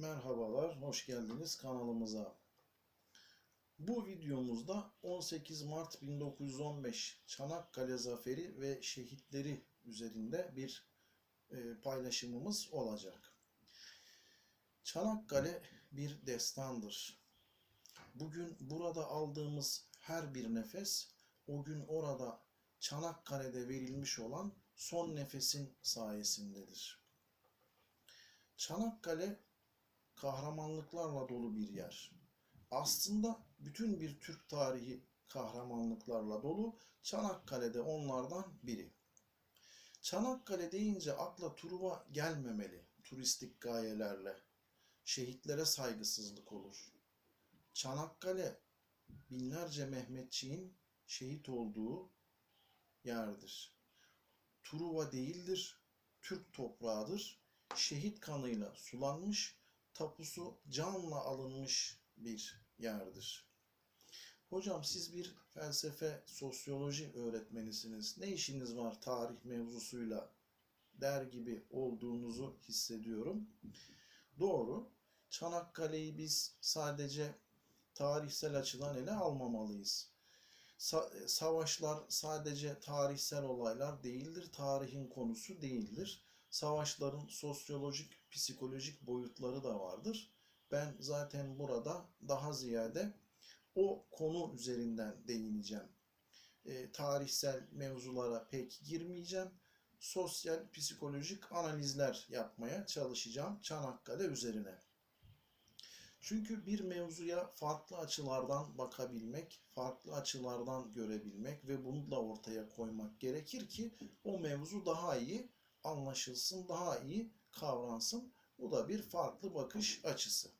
Merhabalar, hoş geldiniz kanalımıza. Bu videomuzda 18 Mart 1915 Çanakkale Zaferi ve şehitleri üzerinde bir e, paylaşımımız olacak. Çanakkale bir destandır. Bugün burada aldığımız her bir nefes o gün orada Çanakkale'de verilmiş olan son nefesin sayesindedir. Çanakkale kahramanlıklarla dolu bir yer. Aslında bütün bir Türk tarihi kahramanlıklarla dolu. Çanakkale'de onlardan biri. Çanakkale deyince akla Truva gelmemeli turistik gayelerle. Şehitlere saygısızlık olur. Çanakkale binlerce Mehmetçiğin şehit olduğu yerdir. Truva değildir, Türk toprağıdır. Şehit kanıyla sulanmış, tapusu canla alınmış bir yerdir. Hocam siz bir felsefe, sosyoloji öğretmenisiniz. Ne işiniz var tarih mevzusuyla der gibi olduğunuzu hissediyorum. Doğru. Çanakkale'yi biz sadece tarihsel açıdan ele almamalıyız. Sa- savaşlar sadece tarihsel olaylar değildir, tarihin konusu değildir. Savaşların sosyolojik, psikolojik boyutları da vardır. Ben zaten burada daha ziyade o konu üzerinden değineceğim. E, tarihsel mevzulara pek girmeyeceğim. Sosyal, psikolojik analizler yapmaya çalışacağım Çanakkale üzerine. Çünkü bir mevzuya farklı açılardan bakabilmek, farklı açılardan görebilmek ve bunu da ortaya koymak gerekir ki o mevzu daha iyi anlaşılsın, daha iyi kavransın. Bu da bir farklı bakış açısı.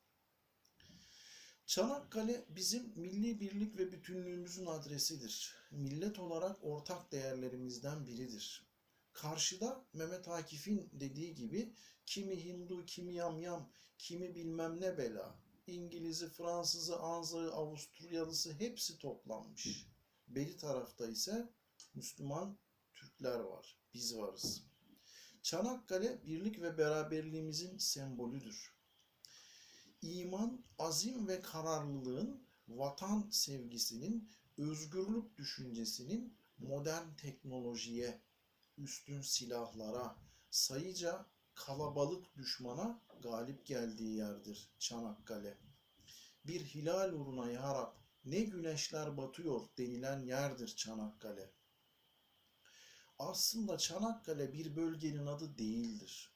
Çanakkale bizim milli birlik ve bütünlüğümüzün adresidir. Millet olarak ortak değerlerimizden biridir. Karşıda Mehmet Akif'in dediği gibi kimi Hindu, kimi yamyam, kimi bilmem ne bela, İngiliz'i, Fransız'ı, Anza'yı, Avusturyalısı hepsi toplanmış. Beri tarafta ise Müslüman Türkler var. Biz varız. Çanakkale birlik ve beraberliğimizin sembolüdür. İman, azim ve kararlılığın, vatan sevgisinin, özgürlük düşüncesinin modern teknolojiye, üstün silahlara, sayıca kalabalık düşmana galip geldiği yerdir Çanakkale. Bir hilal uğruna ya Rab, ne güneşler batıyor denilen yerdir Çanakkale. Aslında Çanakkale bir bölgenin adı değildir.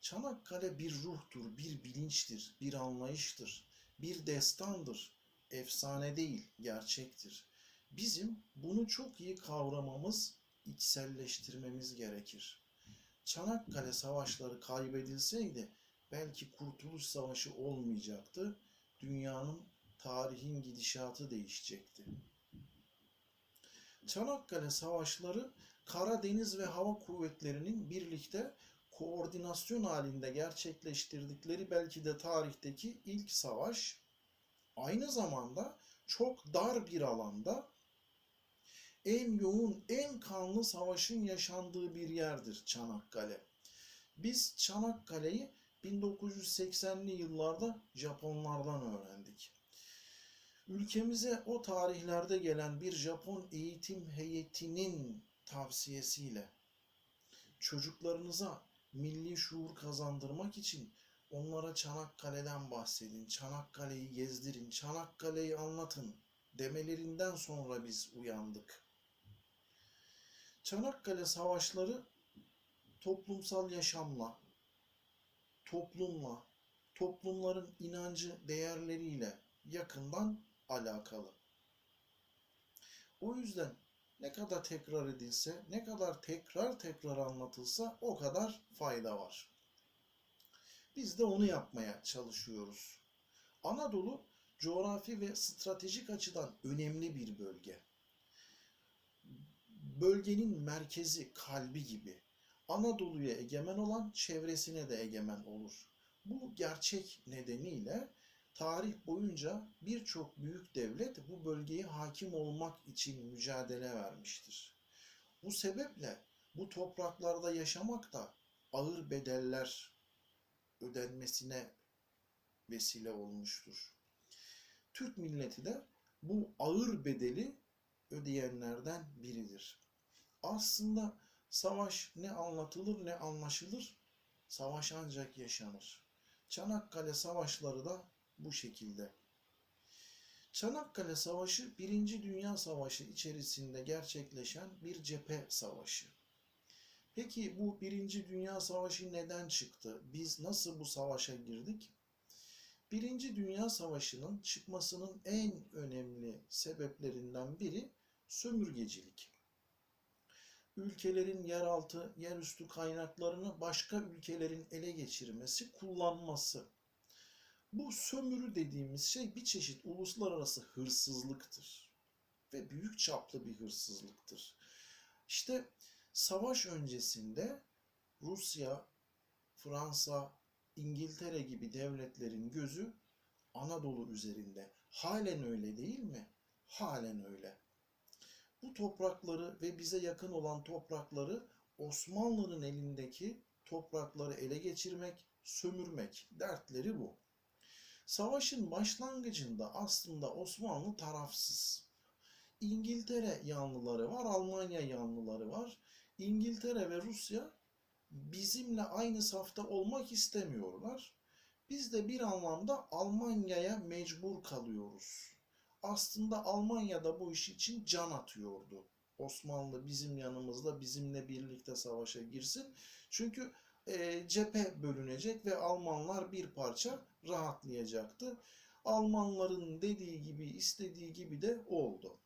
Çanakkale bir ruhtur, bir bilinçtir, bir anlayıştır, bir destandır. Efsane değil, gerçektir. Bizim bunu çok iyi kavramamız, içselleştirmemiz gerekir. Çanakkale savaşları kaybedilseydi belki Kurtuluş Savaşı olmayacaktı. Dünyanın, tarihin gidişatı değişecekti. Çanakkale savaşları kara, deniz ve hava kuvvetlerinin birlikte koordinasyon halinde gerçekleştirdikleri belki de tarihteki ilk savaş aynı zamanda çok dar bir alanda en yoğun, en kanlı savaşın yaşandığı bir yerdir Çanakkale. Biz Çanakkale'yi 1980'li yıllarda Japonlardan öğrendik. Ülkemize o tarihlerde gelen bir Japon eğitim heyetinin tavsiyesiyle çocuklarınıza milli şuur kazandırmak için onlara Çanakkale'den bahsedin, Çanakkale'yi gezdirin, Çanakkale'yi anlatın demelerinden sonra biz uyandık. Çanakkale savaşları toplumsal yaşamla, toplumla, toplumların inancı, değerleriyle yakından alakalı. O yüzden ne kadar tekrar edilse, ne kadar tekrar tekrar anlatılsa o kadar fayda var. Biz de onu yapmaya çalışıyoruz. Anadolu coğrafi ve stratejik açıdan önemli bir bölge. Bölgenin merkezi, kalbi gibi. Anadolu'ya egemen olan çevresine de egemen olur. Bu gerçek nedeniyle tarih boyunca birçok büyük devlet bu bölgeye hakim olmak için mücadele vermiştir. Bu sebeple bu topraklarda yaşamak da ağır bedeller ödenmesine vesile olmuştur. Türk milleti de bu ağır bedeli ödeyenlerden biridir. Aslında savaş ne anlatılır ne anlaşılır, savaş ancak yaşanır. Çanakkale savaşları da bu şekilde. Çanakkale Savaşı Birinci Dünya Savaşı içerisinde gerçekleşen bir cephe savaşı. Peki bu Birinci Dünya Savaşı neden çıktı? Biz nasıl bu savaşa girdik? Birinci Dünya Savaşı'nın çıkmasının en önemli sebeplerinden biri sömürgecilik. Ülkelerin yeraltı, yerüstü kaynaklarını başka ülkelerin ele geçirmesi, kullanması. Bu sömürü dediğimiz şey bir çeşit uluslararası hırsızlıktır. Ve büyük çaplı bir hırsızlıktır. İşte savaş öncesinde Rusya, Fransa, İngiltere gibi devletlerin gözü Anadolu üzerinde. Halen öyle değil mi? Halen öyle. Bu toprakları ve bize yakın olan toprakları Osmanlı'nın elindeki toprakları ele geçirmek, sömürmek dertleri bu. Savaşın başlangıcında aslında Osmanlı tarafsız. İngiltere yanlıları var, Almanya yanlıları var. İngiltere ve Rusya bizimle aynı safta olmak istemiyorlar. Biz de bir anlamda Almanya'ya mecbur kalıyoruz. Aslında Almanya da bu iş için can atıyordu. Osmanlı bizim yanımızda bizimle birlikte savaşa girsin. Çünkü e, cephe bölünecek ve Almanlar bir parça rahatlayacaktı. Almanların dediği gibi, istediği gibi de oldu.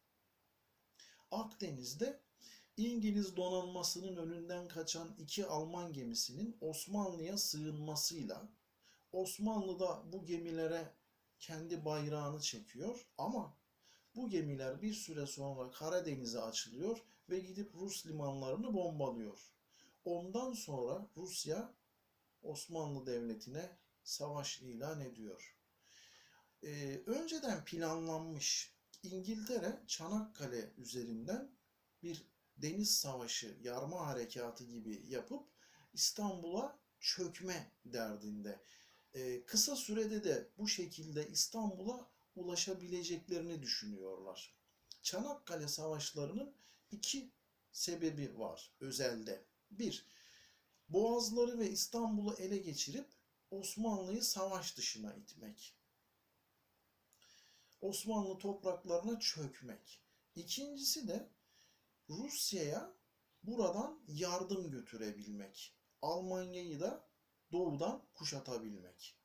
Akdeniz'de İngiliz donanmasının önünden kaçan iki Alman gemisinin Osmanlı'ya sığınmasıyla Osmanlı da bu gemilere kendi bayrağını çekiyor ama bu gemiler bir süre sonra Karadeniz'e açılıyor ve gidip Rus limanlarını bombalıyor. Ondan sonra Rusya Osmanlı Devleti'ne savaş ilan ediyor. Ee, önceden planlanmış İngiltere Çanakkale üzerinden bir deniz savaşı, yarma harekatı gibi yapıp İstanbul'a çökme derdinde. Ee, kısa sürede de bu şekilde İstanbul'a ulaşabileceklerini düşünüyorlar. Çanakkale savaşlarının iki sebebi var özelde. Bir, Boğazları ve İstanbul'u ele geçirip Osmanlı'yı savaş dışına itmek. Osmanlı topraklarına çökmek. İkincisi de Rusya'ya buradan yardım götürebilmek. Almanya'yı da doğudan kuşatabilmek.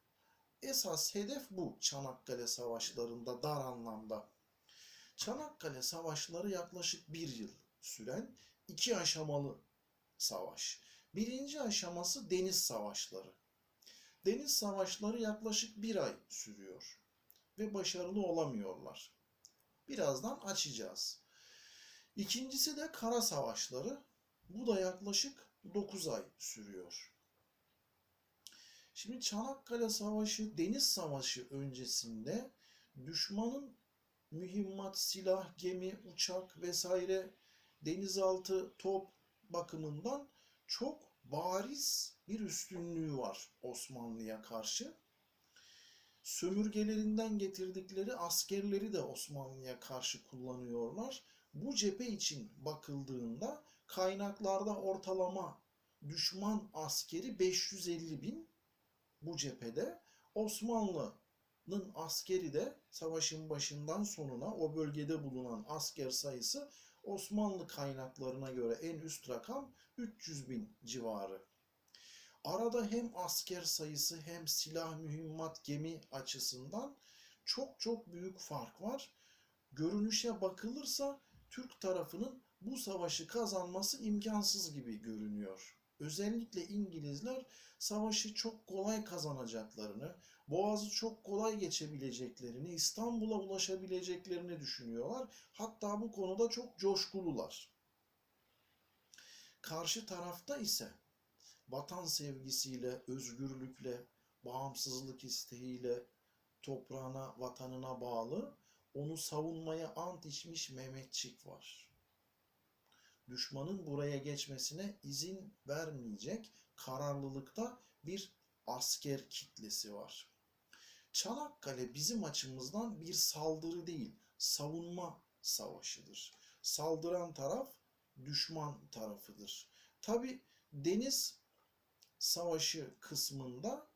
Esas hedef bu Çanakkale Savaşları'nda dar anlamda. Çanakkale Savaşları yaklaşık bir yıl süren iki aşamalı savaş. Birinci aşaması deniz savaşları. Deniz savaşları yaklaşık bir ay sürüyor ve başarılı olamıyorlar. Birazdan açacağız. İkincisi de kara savaşları. Bu da yaklaşık 9 ay sürüyor. Şimdi Çanakkale Savaşı, Deniz Savaşı öncesinde düşmanın mühimmat, silah, gemi, uçak vesaire denizaltı top bakımından çok bariz bir üstünlüğü var Osmanlı'ya karşı. Sömürgelerinden getirdikleri askerleri de Osmanlı'ya karşı kullanıyorlar. Bu cephe için bakıldığında kaynaklarda ortalama düşman askeri 550 bin bu cephede. Osmanlı'nın askeri de savaşın başından sonuna o bölgede bulunan asker sayısı Osmanlı kaynaklarına göre en üst rakam 300 bin civarı. Arada hem asker sayısı hem silah, mühimmat, gemi açısından çok çok büyük fark var. Görünüşe bakılırsa Türk tarafının bu savaşı kazanması imkansız gibi görünüyor. Özellikle İngilizler savaşı çok kolay kazanacaklarını, Boğaz'ı çok kolay geçebileceklerini, İstanbul'a ulaşabileceklerini düşünüyorlar. Hatta bu konuda çok coşkulular. Karşı tarafta ise vatan sevgisiyle, özgürlükle, bağımsızlık isteğiyle toprağına, vatanına bağlı, onu savunmaya ant içmiş Mehmetçik var. Düşmanın buraya geçmesine izin vermeyecek kararlılıkta bir asker kitlesi var. Çanakkale bizim açımızdan bir saldırı değil, savunma savaşıdır. Saldıran taraf düşman tarafıdır. Tabi deniz savaşı kısmında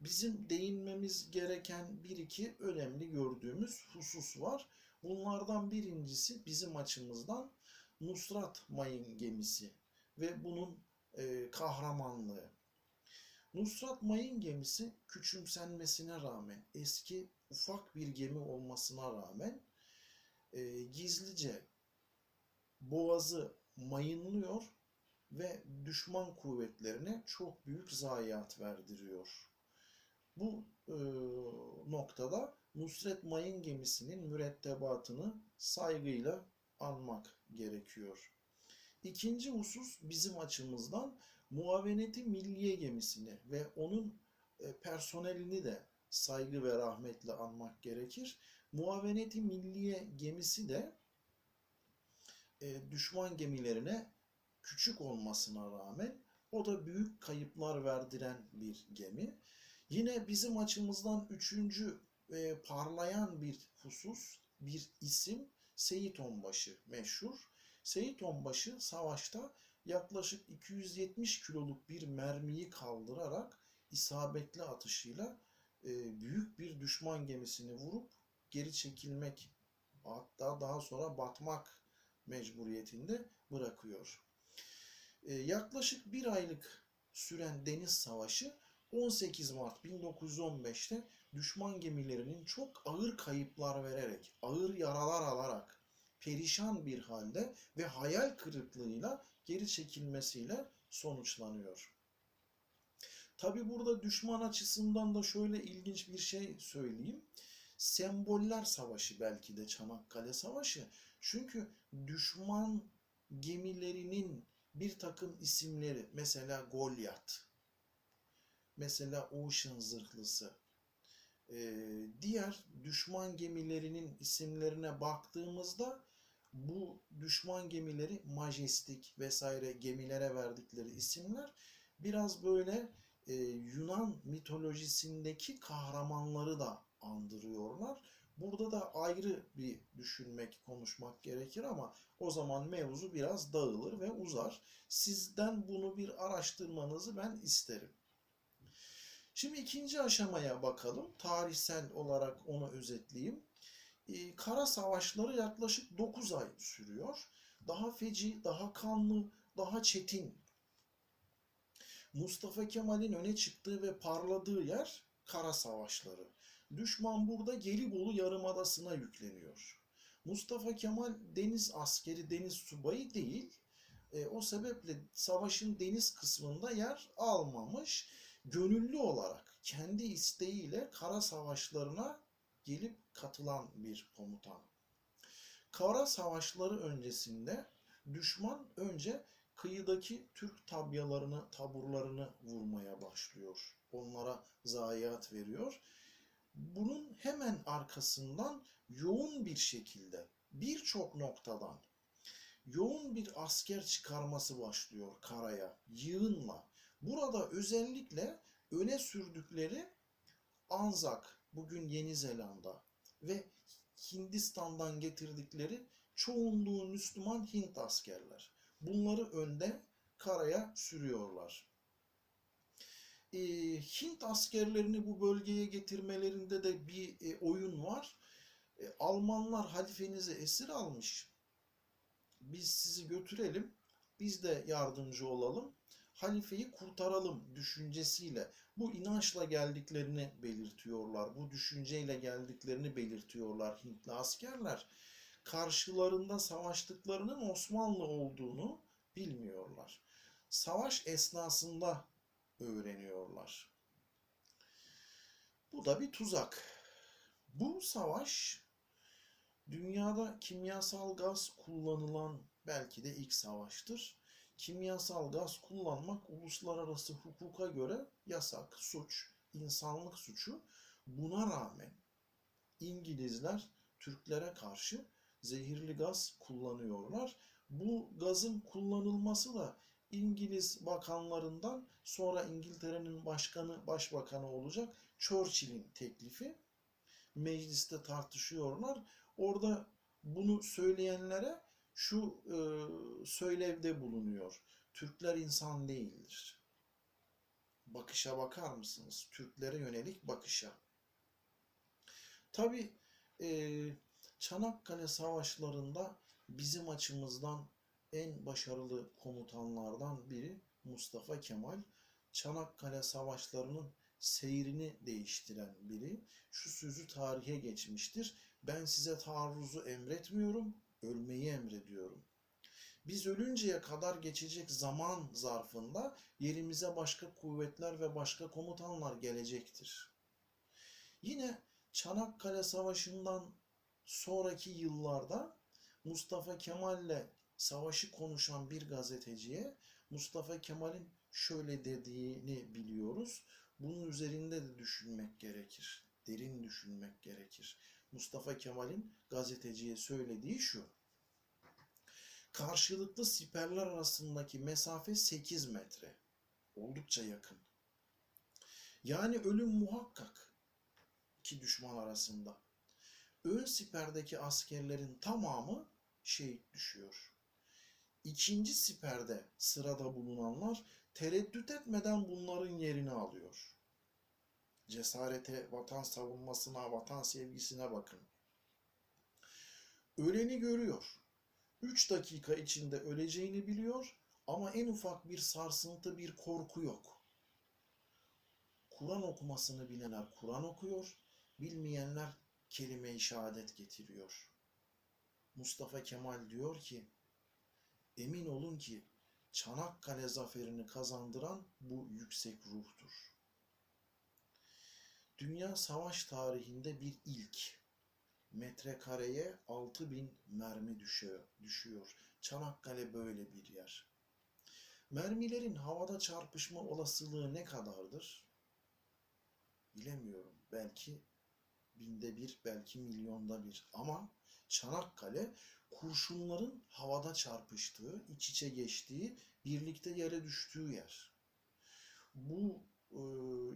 bizim değinmemiz gereken bir iki önemli gördüğümüz husus var. Bunlardan birincisi bizim açımızdan Nusrat Mayın gemisi ve bunun e, kahramanlığı. Nusrat Mayın gemisi küçümsenmesine rağmen, eski ufak bir gemi olmasına rağmen e, gizlice boğazı mayınlıyor ve düşman kuvvetlerine çok büyük zayiat verdiriyor. Bu e, noktada Nusret Mayın gemisinin mürettebatını saygıyla anmak gerekiyor. İkinci husus bizim açımızdan Muaveneti Milliye gemisini ve onun e, personelini de saygı ve rahmetle anmak gerekir. Muaveneti Milliye gemisi de e, düşman gemilerine küçük olmasına rağmen o da büyük kayıplar verdiren bir gemi. Yine bizim açımızdan üçüncü e, parlayan bir husus, bir isim Seyit Onbaşı meşhur. Seyit Onbaşı savaşta yaklaşık 270 kiloluk bir mermiyi kaldırarak isabetli atışıyla e, büyük bir düşman gemisini vurup geri çekilmek hatta daha sonra batmak mecburiyetinde bırakıyor. E, yaklaşık bir aylık süren deniz savaşı 18 Mart 1915'te düşman gemilerinin çok ağır kayıplar vererek, ağır yaralar alarak perişan bir halde ve hayal kırıklığıyla geri çekilmesiyle sonuçlanıyor. Tabi burada düşman açısından da şöyle ilginç bir şey söyleyeyim. Semboller savaşı belki de Çanakkale Savaşı. Çünkü düşman gemilerinin bir takım isimleri mesela Goliath, mesela Ocean zırhlısı, diğer düşman gemilerinin isimlerine baktığımızda bu düşman gemileri majestik vesaire gemilere verdikleri isimler biraz böyle e, Yunan mitolojisindeki kahramanları da andırıyorlar. Burada da ayrı bir düşünmek, konuşmak gerekir ama o zaman mevzu biraz dağılır ve uzar. Sizden bunu bir araştırmanızı ben isterim. Şimdi ikinci aşamaya bakalım. Tarihsel olarak onu özetleyeyim. Ee, kara savaşları yaklaşık 9 ay sürüyor. Daha feci, daha kanlı, daha çetin. Mustafa Kemal'in öne çıktığı ve parladığı yer kara savaşları. Düşman burada Gelibolu Yarımadası'na yükleniyor. Mustafa Kemal deniz askeri, deniz subayı değil. E, o sebeple savaşın deniz kısmında yer almamış. Gönüllü olarak kendi isteğiyle kara savaşlarına gelip katılan bir komutan. Kara savaşları öncesinde düşman önce kıyıdaki Türk tabyalarını, taburlarını vurmaya başlıyor. Onlara zayiat veriyor. Bunun hemen arkasından yoğun bir şekilde birçok noktadan yoğun bir asker çıkarması başlıyor karaya, yığınla. Burada özellikle öne sürdükleri Anzak, bugün Yeni Zelanda ve Hindistan'dan getirdikleri çoğunluğu Müslüman Hint askerler. Bunları önde karaya sürüyorlar. Ee, Hint askerlerini bu bölgeye getirmelerinde de bir e, oyun var. E, Almanlar halifenizi esir almış. Biz sizi götürelim, biz de yardımcı olalım halifeyi kurtaralım düşüncesiyle bu inançla geldiklerini belirtiyorlar. Bu düşünceyle geldiklerini belirtiyorlar Hintli askerler. Karşılarında savaştıklarının Osmanlı olduğunu bilmiyorlar. Savaş esnasında öğreniyorlar. Bu da bir tuzak. Bu savaş dünyada kimyasal gaz kullanılan belki de ilk savaştır kimyasal gaz kullanmak uluslararası hukuka göre yasak, suç, insanlık suçu. Buna rağmen İngilizler Türklere karşı zehirli gaz kullanıyorlar. Bu gazın kullanılması da İngiliz bakanlarından sonra İngiltere'nin başkanı, başbakanı olacak Churchill'in teklifi. Mecliste tartışıyorlar. Orada bunu söyleyenlere şu e, söylevde bulunuyor. Türkler insan değildir. Bakışa bakar mısınız? Türklere yönelik bakışa. Tabi e, Çanakkale Savaşları'nda bizim açımızdan en başarılı komutanlardan biri Mustafa Kemal. Çanakkale Savaşları'nın seyrini değiştiren biri. Şu sözü tarihe geçmiştir. Ben size taarruzu emretmiyorum, ölmeyi emrediyorum. Biz ölünceye kadar geçecek zaman zarfında yerimize başka kuvvetler ve başka komutanlar gelecektir. Yine Çanakkale Savaşı'ndan sonraki yıllarda Mustafa Kemal'le savaşı konuşan bir gazeteciye Mustafa Kemal'in şöyle dediğini biliyoruz. Bunun üzerinde de düşünmek gerekir. Derin düşünmek gerekir. Mustafa Kemal'in gazeteciye söylediği şu. Karşılıklı siperler arasındaki mesafe 8 metre. Oldukça yakın. Yani ölüm muhakkak iki düşman arasında. Ön siperdeki askerlerin tamamı şehit düşüyor. İkinci siperde sırada bulunanlar tereddüt etmeden bunların yerini alıyor. Cesarete, vatan savunmasına, vatan sevgisine bakın. Öleni görüyor. Üç dakika içinde öleceğini biliyor ama en ufak bir sarsıntı, bir korku yok. Kur'an okumasını bilenler Kur'an okuyor, bilmeyenler kelime-i şehadet getiriyor. Mustafa Kemal diyor ki, emin olun ki Çanakkale zaferini kazandıran bu yüksek ruhtur. Dünya savaş tarihinde bir ilk. Metrekareye 6000 mermi düşüyor, düşüyor. Çanakkale böyle bir yer. Mermilerin havada çarpışma olasılığı ne kadardır? Bilemiyorum. Belki binde bir, belki milyonda bir. Ama Çanakkale kurşunların havada çarpıştığı, iç içe geçtiği, birlikte yere düştüğü yer. Bu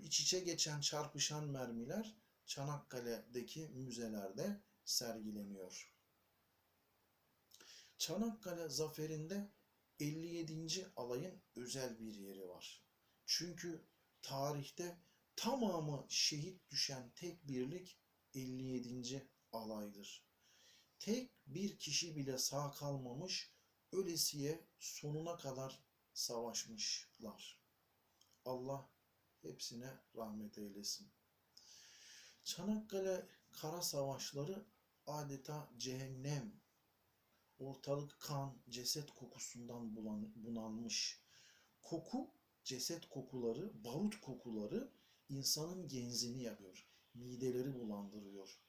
iç içe geçen çarpışan mermiler Çanakkale'deki müzelerde sergileniyor. Çanakkale zaferinde 57. alayın özel bir yeri var. Çünkü tarihte tamamı şehit düşen tek birlik 57. alaydır. Tek bir kişi bile sağ kalmamış, ölesiye sonuna kadar savaşmışlar. Allah hepsine rahmet eylesin. Çanakkale kara savaşları adeta cehennem. Ortalık kan, ceset kokusundan bunalmış. Koku, ceset kokuları, barut kokuları insanın genzini yapıyor. Mideleri bulandırıyor.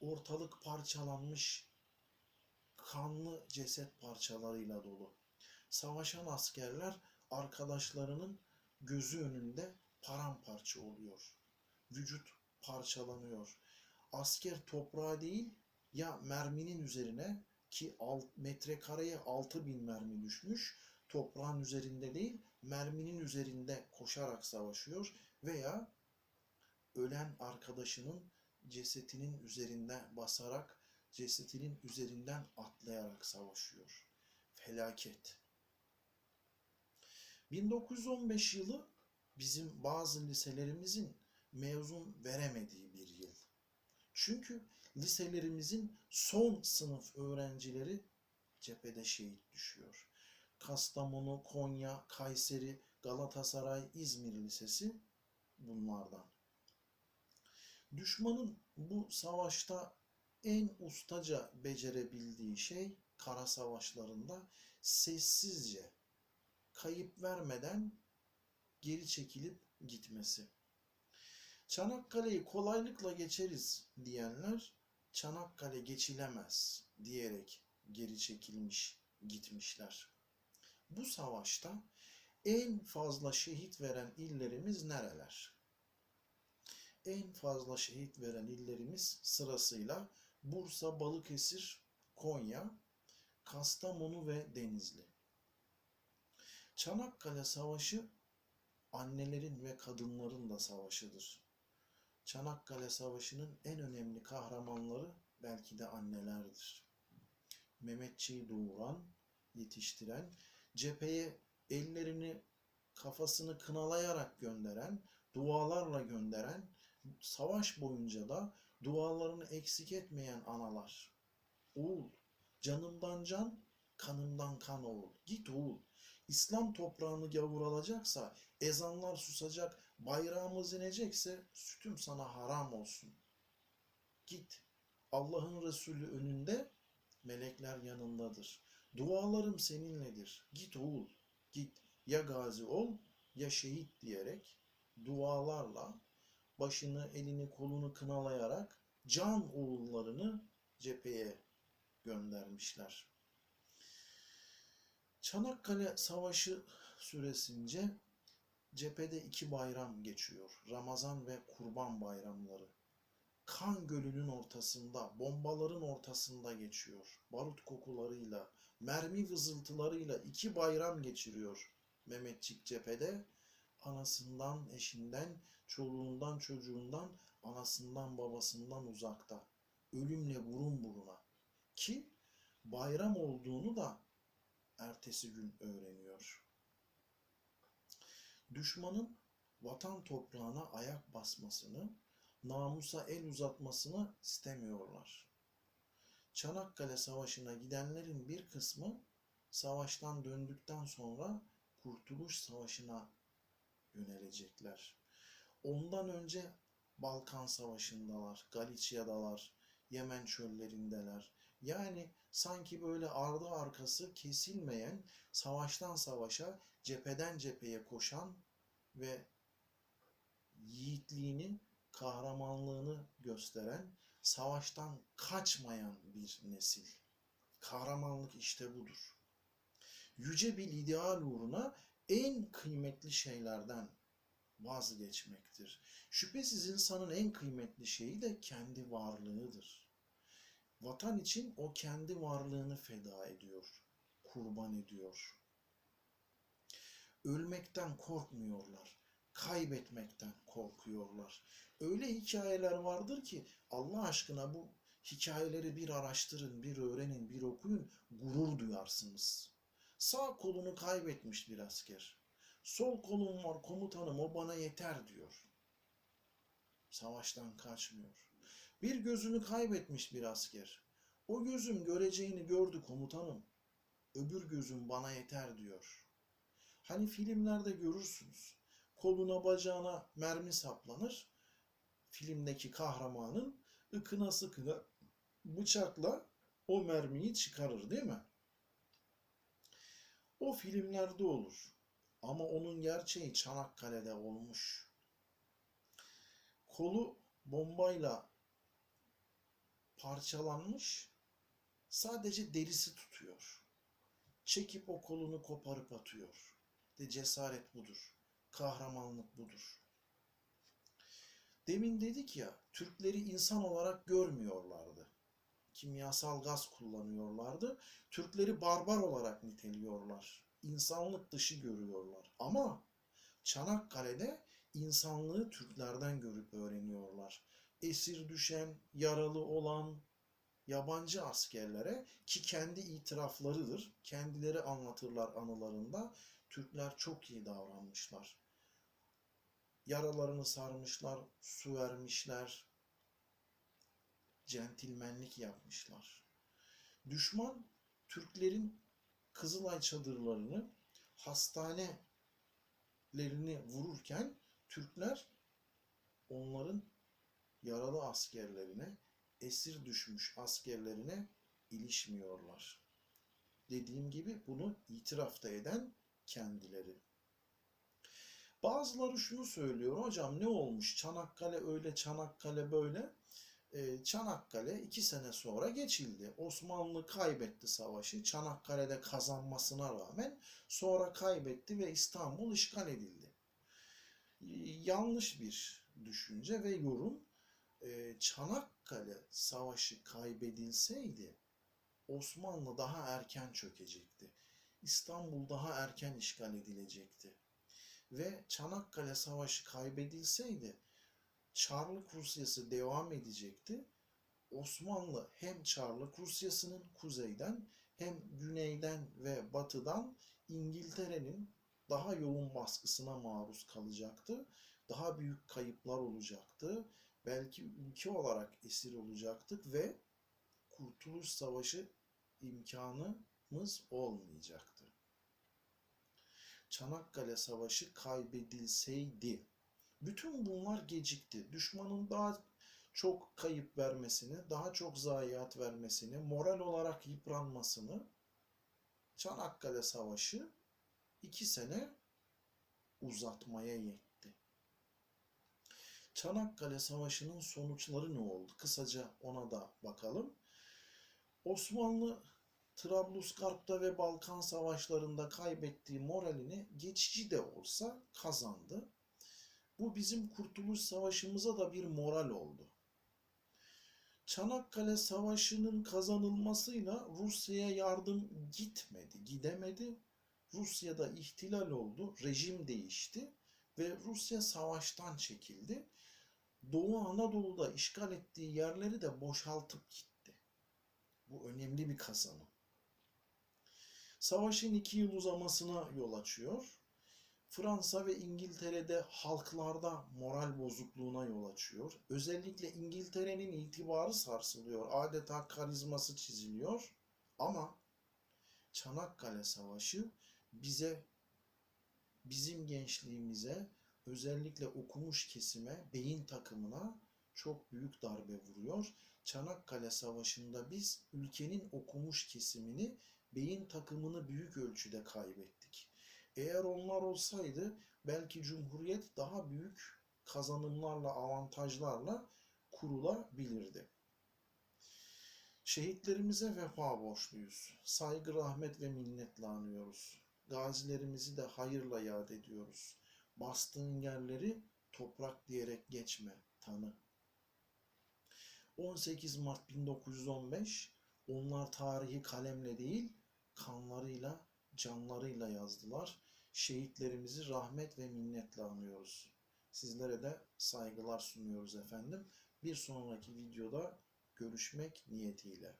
Ortalık parçalanmış, kanlı ceset parçalarıyla dolu. Savaşan askerler arkadaşlarının gözü önünde paramparça oluyor. Vücut parçalanıyor. Asker toprağa değil ya merminin üzerine ki alt, metrekareye 6000 mermi düşmüş. Toprağın üzerinde değil merminin üzerinde koşarak savaşıyor veya ölen arkadaşının cesetinin üzerinde basarak cesetinin üzerinden atlayarak savaşıyor. Felaket. 1915 yılı bizim bazı liselerimizin mezun veremediği bir yıl. Çünkü liselerimizin son sınıf öğrencileri cephede şehit düşüyor. Kastamonu, Konya, Kayseri, Galatasaray, İzmir Lisesi bunlardan. Düşmanın bu savaşta en ustaca becerebildiği şey kara savaşlarında sessizce kayıp vermeden geri çekilip gitmesi. Çanakkale'yi kolaylıkla geçeriz diyenler Çanakkale geçilemez diyerek geri çekilmiş gitmişler. Bu savaşta en fazla şehit veren illerimiz nereler? En fazla şehit veren illerimiz sırasıyla Bursa, Balıkesir, Konya, Kastamonu ve Denizli. Çanakkale Savaşı annelerin ve kadınların da savaşıdır. Çanakkale Savaşı'nın en önemli kahramanları belki de annelerdir. Mehmetçiği doğuran, yetiştiren, cepheye ellerini, kafasını kınalayarak gönderen, dualarla gönderen, savaş boyunca da dualarını eksik etmeyen analar. Oğul, canımdan can, kanımdan kan oğul. Git oğul. İslam toprağını gavur alacaksa, ezanlar susacak, bayrağımız inecekse sütüm sana haram olsun. Git. Allah'ın Resulü önünde, melekler yanındadır. Dualarım seninledir. Git oğul, git. Ya gazi ol, ya şehit diyerek dualarla başını, elini, kolunu kınalayarak can oğullarını cepheye göndermişler. Çanakkale Savaşı süresince cephede iki bayram geçiyor. Ramazan ve Kurban bayramları. Kan gölünün ortasında, bombaların ortasında geçiyor. Barut kokularıyla, mermi vızıltılarıyla iki bayram geçiriyor Mehmetçik cephede. Anasından, eşinden, çoluğundan, çocuğundan, anasından, babasından uzakta. Ölümle burun buruna. Ki bayram olduğunu da ertesi gün öğreniyor. Düşmanın vatan toprağına ayak basmasını, namusa el uzatmasını istemiyorlar. Çanakkale Savaşı'na gidenlerin bir kısmı savaştan döndükten sonra Kurtuluş Savaşı'na yönelecekler. Ondan önce Balkan Savaşı'ndalar, Galicia'dalar, Yemen çöllerindeler. Yani sanki böyle ardı arkası kesilmeyen, savaştan savaşa, cepheden cepheye koşan ve yiğitliğini, kahramanlığını gösteren, savaştan kaçmayan bir nesil. Kahramanlık işte budur. Yüce bir ideal uğruna en kıymetli şeylerden vazgeçmektir. Şüphesiz insanın en kıymetli şeyi de kendi varlığıdır. Vatan için o kendi varlığını feda ediyor, kurban ediyor. Ölmekten korkmuyorlar, kaybetmekten korkuyorlar. Öyle hikayeler vardır ki Allah aşkına bu hikayeleri bir araştırın, bir öğrenin, bir okuyun, gurur duyarsınız. Sağ kolunu kaybetmiş bir asker. Sol kolum var komutanım o bana yeter diyor. Savaştan kaçmıyor. Bir gözünü kaybetmiş bir asker. O gözüm göreceğini gördü komutanım. Öbür gözüm bana yeter diyor. Hani filmlerde görürsünüz. Koluna bacağına mermi saplanır. Filmdeki kahramanın ıkına sıkına bıçakla o mermiyi çıkarır değil mi? O filmlerde olur. Ama onun gerçeği Çanakkale'de olmuş. Kolu bombayla parçalanmış, sadece derisi tutuyor. Çekip o kolunu koparıp atıyor. De cesaret budur. Kahramanlık budur. Demin dedik ya, Türkleri insan olarak görmüyorlardı. Kimyasal gaz kullanıyorlardı. Türkleri barbar olarak niteliyorlar. İnsanlık dışı görüyorlar. Ama Çanakkale'de insanlığı Türklerden görüp öğreniyorlar. Esir düşen, yaralı olan yabancı askerlere ki kendi itiraflarıdır, kendileri anlatırlar anılarında. Türkler çok iyi davranmışlar. Yaralarını sarmışlar, su vermişler, centilmenlik yapmışlar. Düşman Türklerin Kızılay çadırlarını, hastanelerini vururken Türkler onların yaralı askerlerine, esir düşmüş askerlerine ilişmiyorlar. Dediğim gibi bunu itiraf da eden kendileri. Bazıları şunu söylüyor, hocam ne olmuş Çanakkale öyle, Çanakkale böyle. Ee, Çanakkale iki sene sonra geçildi. Osmanlı kaybetti savaşı. Çanakkale'de kazanmasına rağmen sonra kaybetti ve İstanbul işgal edildi. Ee, yanlış bir düşünce ve yorum. Ee, Çanakkale savaşı kaybedilseydi Osmanlı daha erken çökecekti. İstanbul daha erken işgal edilecekti. Ve Çanakkale Savaşı kaybedilseydi Çarlık Rusyası devam edecekti. Osmanlı hem Çarlık Rusyası'nın kuzeyden hem güneyden ve batıdan İngiltere'nin daha yoğun baskısına maruz kalacaktı. Daha büyük kayıplar olacaktı. Belki ülke olarak esir olacaktık ve Kurtuluş Savaşı imkanımız olmayacaktı. Çanakkale Savaşı kaybedilseydi, bütün bunlar gecikti. Düşmanın daha çok kayıp vermesini, daha çok zayiat vermesini, moral olarak yıpranmasını Çanakkale Savaşı iki sene uzatmaya yetti. Çanakkale Savaşı'nın sonuçları ne oldu? Kısaca ona da bakalım. Osmanlı Trablusgarp'ta ve Balkan Savaşları'nda kaybettiği moralini geçici de olsa kazandı. Bu bizim Kurtuluş Savaşımıza da bir moral oldu. Çanakkale Savaşı'nın kazanılmasıyla Rusya'ya yardım gitmedi, gidemedi. Rusya'da ihtilal oldu, rejim değişti ve Rusya savaştan çekildi. Doğu Anadolu'da işgal ettiği yerleri de boşaltıp gitti. Bu önemli bir kazanım. Savaşın iki yıl uzamasına yol açıyor. Fransa ve İngiltere'de halklarda moral bozukluğuna yol açıyor. Özellikle İngiltere'nin itibarı sarsılıyor. Adeta karizması çiziliyor. Ama Çanakkale Savaşı bize, bizim gençliğimize, özellikle okumuş kesime, beyin takımına çok büyük darbe vuruyor. Çanakkale Savaşı'nda biz ülkenin okumuş kesimini, beyin takımını büyük ölçüde kaybettik. Eğer onlar olsaydı belki Cumhuriyet daha büyük kazanımlarla, avantajlarla kurulabilirdi. Şehitlerimize vefa borçluyuz. Saygı, rahmet ve minnetle anıyoruz. Gazilerimizi de hayırla yad ediyoruz. Bastığın yerleri toprak diyerek geçme, tanı. 18 Mart 1915 onlar tarihi kalemle değil, kanlarıyla, canlarıyla yazdılar. Şehitlerimizi rahmet ve minnetle anıyoruz. Sizlere de saygılar sunuyoruz efendim. Bir sonraki videoda görüşmek niyetiyle.